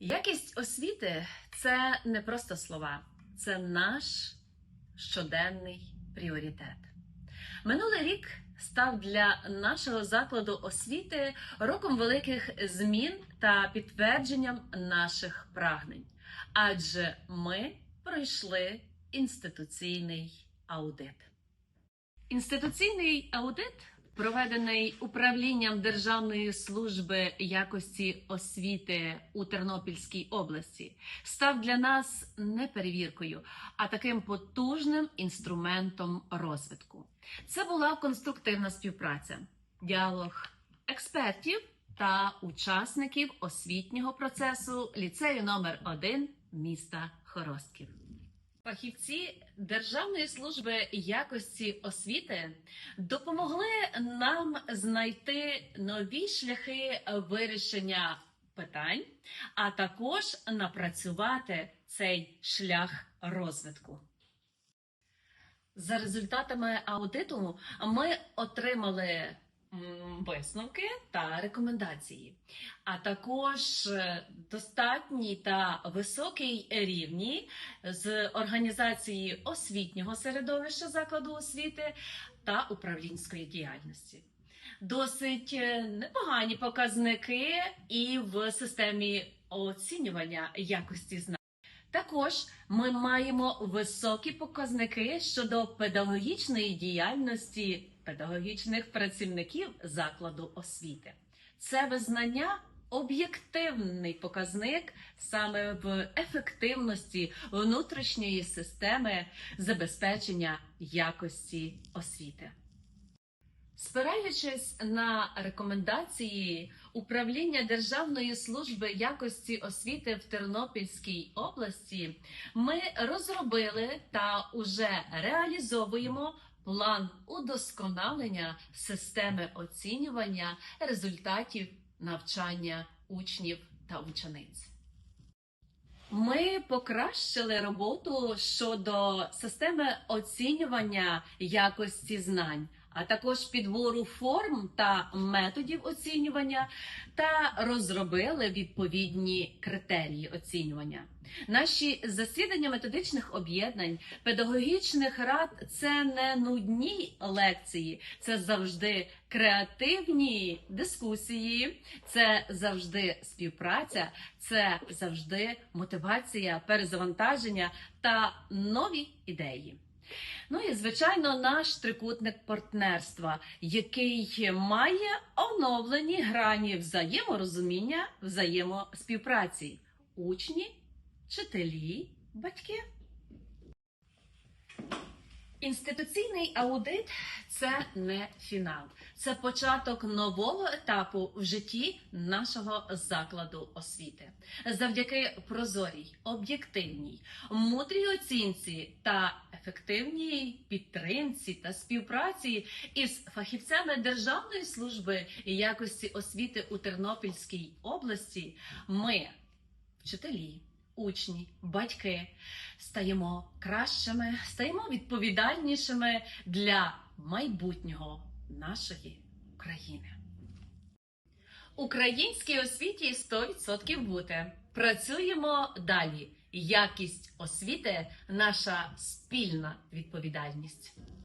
Якість освіти це не просто слова, це наш щоденний пріоритет. Минулий рік став для нашого закладу освіти роком великих змін та підтвердженням наших прагнень, адже ми пройшли інституційний аудит. Інституційний аудит, проведений управлінням Державної служби якості освіти у Тернопільській області, став для нас не перевіркою, а таким потужним інструментом розвитку. Це була конструктивна співпраця, діалог експертів та учасників освітнього процесу ліцею номер 1 міста Хоростків. Фахівці Державної служби якості освіти допомогли нам знайти нові шляхи вирішення питань, а також напрацювати цей шлях розвитку. За результатами аудиту ми отримали висновки та рекомендації, а також е, достатній та високий рівні з організації освітнього середовища закладу освіти та управлінської діяльності. Досить е, непогані показники і в системі оцінювання якості знань. Також ми маємо високі показники щодо педагогічної діяльності педагогічних працівників закладу освіти. Це визнання об'єктивний показник саме в ефективності внутрішньої системи забезпечення якості освіти. Спираючись на рекомендації управління Державної служби якості освіти в Тернопільській області, ми розробили та уже реалізовуємо план удосконалення системи оцінювання результатів навчання учнів та учениць. Ми покращили роботу щодо системи оцінювання якості знань, а також підбору форм та методів оцінювання, та розробили відповідні критерії оцінювання. Наші засідання методичних об'єднань, педагогічних рад це не нудні лекції, це завжди креативні дискусії, це завжди співпраця, це завжди мотивація, перезавантаження та нові ідеї. Ну і звичайно, наш трикутник партнерства, який має оновлені грані взаєморозуміння, взаємоспівпраці, учні, вчителі, батьки. Інституційний аудит це не фінал, це початок нового етапу в житті нашого закладу освіти. Завдяки прозорій, об'єктивній, мудрій оцінці та ефективній підтримці та співпраці із фахівцями Державної служби якості освіти у Тернопільській області. Ми, вчителі, учні, батьки стаємо кращими, стаємо відповідальнішими для майбутнього нашої країни. Українській освіті 100% бути. Працюємо далі. Якість освіти наша спільна відповідальність.